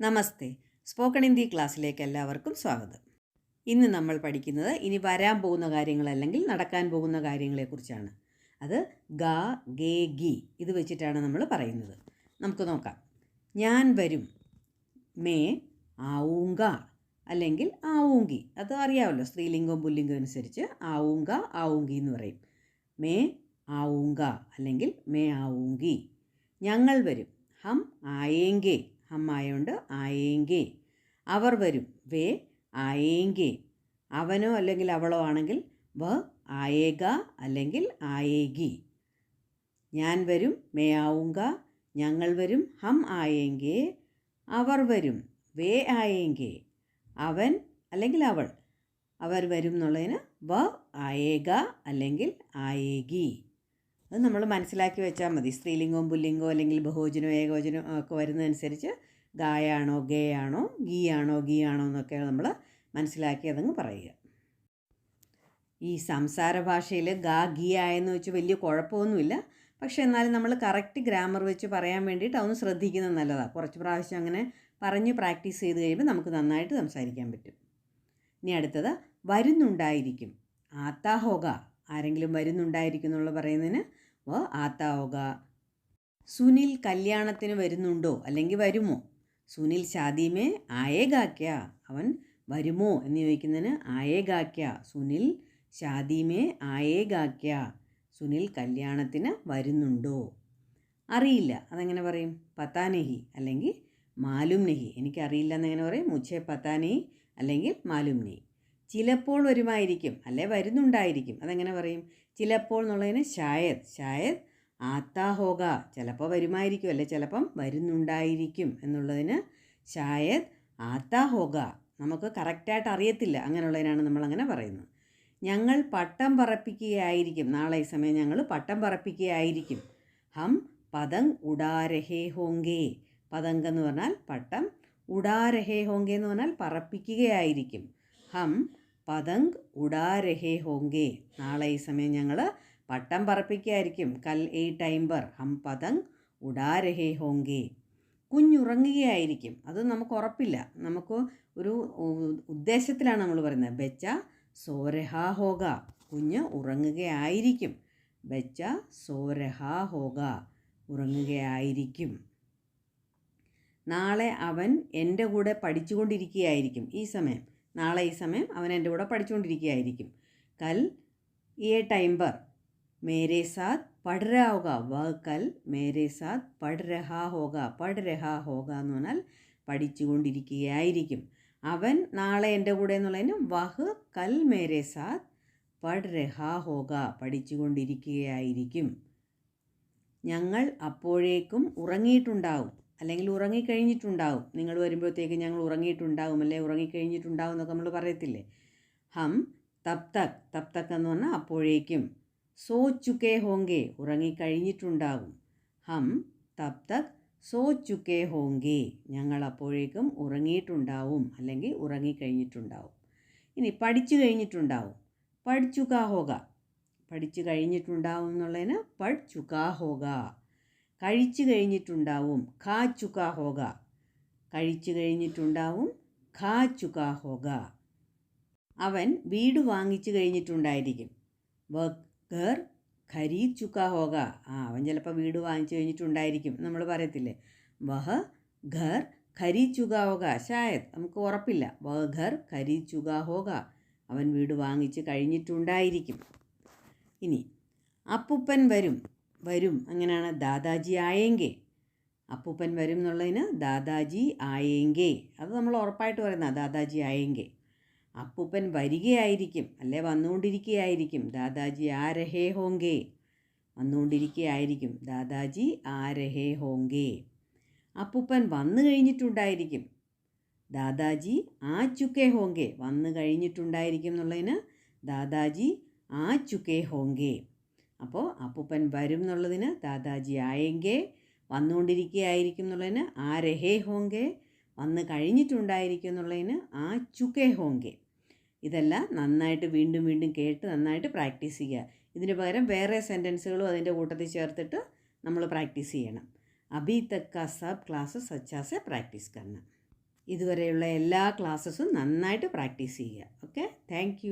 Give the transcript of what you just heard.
നമസ്തേ. Spoken Hindi ക്ലാസ്സിലേക്ക് എല്ലാവർക്കും സ്വാഗതം. ഇന്ന് നമ്മൾ പഠിക്കുന്നത് ഇനി വരാൻ പോകുന്ന കാര്യങ്ങൾ അല്ലെങ്കിൽ നടക്കാൻ പോകുന്ന കാര്യങ്ങളെക്കുറിച്ചാണ് അത് ഗ ഗേ ഗി ഇത് വെച്ചിട്ടാണ് നമ്മൾ പറയുന്നത്. നമുക്ക് നോക്കാം. ഞാൻ വരും. മേ ആവൂങ്ക അല്ലെങ്കിൽ ആവൂങ്കി. അത് അറിയാമല്ലോ സ്ത്രീലിംഗവും പുല്ലിംഗവും അനുസരിച്ച് ആവൂങ്ക ആവൂങ്കി എന്ന് പറയും. മേ ആവൂങ്ക അല്ലെങ്കിൽ മേ ആവൂങ്കി. ഞങ്ങൾ വരും. ഹം ആയേങ്കെ. ഹം ആയോണ്ട് ആയേങ്കെ. അവർ വരും. വേ ആയേങ്കെ. അവനോ അല്ലെങ്കിൽ അവളോ ആണെങ്കിൽ വ ആയേക അല്ലെങ്കിൽ ആയേഗി. ഞാൻ വരും. മേ ആവുങ്ക ഞങ്ങൾ വരും. ഹം ആയേങ്കെ. അവർ വരും. വേ ആയേങ്കെ. അവൻ അല്ലെങ്കിൽ അവൾ. അവർ വരും എന്നുള്ളതിന് വ ആയേക അല്ലെങ്കിൽ ആയേഗി. അത് നമ്മൾ മനസ്സിലാക്കി വെച്ചാൽ മതി. സ്ത്രീലിംഗവും പുല്ലിംഗവും അല്ലെങ്കിൽ ബഹുവചനോ ഏകവചനോ ഒക്കെ വരുന്നതനുസരിച്ച് ഗായാണോ ഗേ ആണോ ഗീ ആണോ ഗീ ആണോ എന്നൊക്കെ നമ്മൾ മനസ്സിലാക്കി അതങ്ങ് പറയുക. ഈ സംസാര ഭാഷയിൽ ഗാ ഗീ ആയെന്ന് വെച്ച് വലിയ കുഴപ്പമൊന്നുമില്ല. പക്ഷേ എന്നാലും നമ്മൾ കറക്റ്റ് ഗ്രാമർ വെച്ച് പറയാൻ വേണ്ടിയിട്ട് അതൊന്ന് ശ്രദ്ധിക്കുന്നത് നല്ലതാണ്. കുറച്ച് പ്രാവശ്യം അങ്ങനെ പറഞ്ഞ് പ്രാക്ടീസ് ചെയ്ത് കഴിയുമ്പോൾ നമുക്ക് നന്നായിട്ട് സംസാരിക്കാൻ പറ്റും. ഇനി അടുത്തത് വരുന്നുണ്ടായിരിക്കും. ആത്താ ഹോക ആരെങ്കിലും വരുന്നുണ്ടായിരിക്കും എന്നുള്ള പറയുന്നതിന് വ ആത്താവുക സുനിൽ കല്യാണത്തിന് വരുന്നുണ്ടോ? അല്ലെങ്കിൽ വരുമോ? സുനിൽ ഷാദിമേ ആയേഗാക്യ. അവൻ വരുമോ എന്ന് ചോദിക്കുന്നതിന് ആയേഗാക്യ. സുനിൽ ഷാദിമേ ആയേഗാക്യ. സുനിൽ കല്യാണത്തിന് വരുന്നുണ്ടോ? അറിയില്ല. അതെങ്ങനെ പറയും? പത്താനെഹി അല്ലെങ്കിൽ മാലും നെഹി എനിക്കറിയില്ല എന്നെങ്ങനെ പറയും? മുച്ചേ പത്താനെഹി അല്ലെങ്കിൽ മാലും നെഹി ചിലപ്പോൾ വരുമായിരിക്കും അല്ലെ വരുന്നുണ്ടായിരിക്കും. അതെങ്ങനെ പറയും? ചിലപ്പോൾ എന്നുള്ളതിന് ഷായദ് ഷായദ് ആത്താ ഹോക ചിലപ്പോൾ വരുമായിരിക്കും അല്ലെ ചിലപ്പം വരുന്നുണ്ടായിരിക്കും എന്നുള്ളതിന് ഷായദ് ആത്താ ഹോക നമുക്ക് കറക്റ്റായിട്ട് അറിയത്തില്ല അങ്ങനെയുള്ളതിനാണ് നമ്മളങ്ങനെ പറയുന്നത്. ഞങ്ങൾ പട്ടം പറപ്പിക്കുകയായിരിക്കും നാളെ ഈ സമയം ഞങ്ങൾ പട്ടം പറപ്പിക്കുകയായിരിക്കും. ഹം പതങ് ഉടാരഹേ ഹോങ്കേ. പതങ്ക് എന്ന് പറഞ്ഞാൽ പട്ടം ഉടാരഹേ ഹോങ്കേ എന്ന് പറഞ്ഞാൽ പറപ്പിക്കുകയായിരിക്കും. ഹം പതങ് ഉടാരഹേ ഹോങ്കേ. നാളെ ഈ സമയം ഞങ്ങൾ പട്ടം പറപ്പിക്കുകയായിരിക്കും കൽ എ ടൈംബർ. ഹം പതങ് ഉടാരഹേ ഹോങ്കേ. കുഞ്ഞുറങ്ങുകയായിരിക്കും. അത് നമുക്ക് ഉറപ്പില്ല. നമുക്ക് ഒരു ഉദ്ദേശത്തിലാണ് നമ്മൾ പറയുന്നത്. ബെച്ച സോരഹാ ഹോക കുഞ്ഞ് ഉറങ്ങുകയായിരിക്കും. ബെച്ച സോരഹാ ഹോക ഉറങ്ങുകയായിരിക്കും. നാളെ അവൻ എന്റെ കൂടെ പഠിച്ചുകൊണ്ടിരിക്കുകയായിരിക്കും ഈ സമയം. നാളെ ഈ സമയം അവൻ എന്റെ കൂടെ പഠിച്ചുകൊണ്ടിരിക്കുകയായിരിക്കും. കൽ ഏ ടൈംബർ. മേരെ സാത്ത് പഠ രഹാ വ കൽ മേരെ സാത്ത് പടരഹാ ഹോക ഹോഗ ഹോക എന്ന് പറഞ്ഞാൽ പഠിച്ചുകൊണ്ടിരിക്കുകയായിരിക്കും. അവൻ നാളെ എന്റെ കൂടെ എന്നുള്ളതിന് വഹ് കൽ മേരെ സാത്ത് പടരഹാ രഹാ ഹോഗ. പഠിച്ചുകൊണ്ടിരിക്കുകയായിരിക്കും. ഞങ്ങൾ അപ്പോഴേക്കും ഉറങ്ങിയിട്ടുണ്ടാവും. അല്ലെങ്കിൽ ഉറങ്ങിക്കഴിഞ്ഞിട്ടുണ്ടാവും. നിങ്ങൾ വരുമ്പോഴത്തേക്ക് ഞങ്ങൾ ഉറങ്ങിയിട്ടുണ്ടാവും അല്ലെ? ഉറങ്ങിക്കഴിഞ്ഞിട്ടുണ്ടാവും എന്നൊക്കെ നമ്മൾ പറയത്തില്ലേ? ഹം തപ്തക് തക് തബ് തക് എന്ന് പറഞ്ഞാൽ അപ്പോഴേക്കും. സോ ചുക്കേ ഹോങ്കേ ഉറങ്ങിക്കഴിഞ്ഞിട്ടുണ്ടാകും ഹം തപ്തക് സോ ചുക്കേ ഹോങ്കേ ഞങ്ങൾ അപ്പോഴേക്കും ഉറങ്ങിയിട്ടുണ്ടാവും അല്ലെങ്കിൽ ഉറങ്ങിക്കഴിഞ്ഞിട്ടുണ്ടാവും. ഇനി പഠിച്ചു കഴിഞ്ഞിട്ടുണ്ടാവും. പഠിച്ചുകാ ഹോക. പഠിച്ചു കഴിഞ്ഞിട്ടുണ്ടാവും എന്നുള്ളതിന് പഠ് ചുക്കാ ഹോക. കഴിച്ചു കഴിഞ്ഞിട്ടുണ്ടാവും. ഖാ ചുക്കാ ഹോക കഴിച്ചു കഴിഞ്ഞിട്ടുണ്ടാവും. ഖാ ചുക്കാ ഹോക അവൻ വീട് വാങ്ങിച്ചു കഴിഞ്ഞിട്ടുണ്ടായിരിക്കും. വർ ഖരീ ചുക്കാ ഹോക ആ അവൻ ചിലപ്പോൾ വീട് വാങ്ങിച്ചു കഴിഞ്ഞിട്ടുണ്ടായിരിക്കും. നമ്മൾ പറയത്തില്ലേ? വഹ ഘർ ഖരീ ചുകാ ഹോക ഷായത് നമുക്ക് ഉറപ്പില്ല. വഹ ഘർ ഖരീദ് ചുകാ ഹോക അവൻ വീട് വാങ്ങിച്ച് കഴിഞ്ഞിട്ടുണ്ടായിരിക്കും. ഇനി അപ്പുപ്പൻ വരും. വരും. അങ്ങനെയാണ് ദാദാജി ആയെങ്കേ. അപ്പൂപ്പൻ വരും എന്നുള്ളതിന് ദാദാജി ആയെങ്കേ. അത് നമ്മൾ ഉറപ്പായിട്ട് പറയുന്ന ദാദാജി ആയെങ്കേ. അപ്പൂപ്പൻ വരികയായിരിക്കും അല്ലെ? വന്നുകൊണ്ടിരിക്കുകയായിരിക്കും. ദാദാജി ആ രഹേ ഹോങ്കേ. വന്നുകൊണ്ടിരിക്കുകയായിരിക്കും. ദാദാജി ആ രഹേ ഹോങ്കേ. അപ്പൂപ്പൻ വന്നു കഴിഞ്ഞിട്ടുണ്ടായിരിക്കും. ദാദാജി ആ ചുക്കേ ഹോങ്കേ. വന്നു കഴിഞ്ഞിട്ടുണ്ടായിരിക്കും എന്നുള്ളതിന് ദാദാജി ആ ചുക്കേ ഹോങ്കേ. അപ്പോൾ അപ്പൂപ്പൻ വരും എന്നുള്ളതിന് ദാദാജി ആയെങ്കേ വന്നുകൊണ്ടിരിക്കുകയായിരിക്കും എന്നുള്ളതിന് ആ രഹേ ഹോങ്കെ വന്ന് കഴിഞ്ഞിട്ടുണ്ടായിരിക്കും എന്നുള്ളതിന് ആ ചുക്കേ ഹോങ്കെ. ഇതെല്ലാം നന്നായിട്ട് വീണ്ടും വീണ്ടും കേട്ട് നന്നായിട്ട് പ്രാക്ടീസ് ചെയ്യുക. ഇതിന് പകരം വേറെ സെന്റൻസുകളും അതിന്റെ കൂട്ടത്തിൽ ചേർത്തിട്ട് നമ്മൾ പ്രാക്ടീസ് ചെയ്യണം. അബി തക്ക സബ് ക്ലാസ് സച്ചാസ് പ്രാക്ടീസ് കരണം ഇതുവരെയുള്ള എല്ലാ ക്ലാസ്സസും നന്നായിട്ട് പ്രാക്ടീസ് ചെയ്യുക. ഓക്കെ? താങ്ക്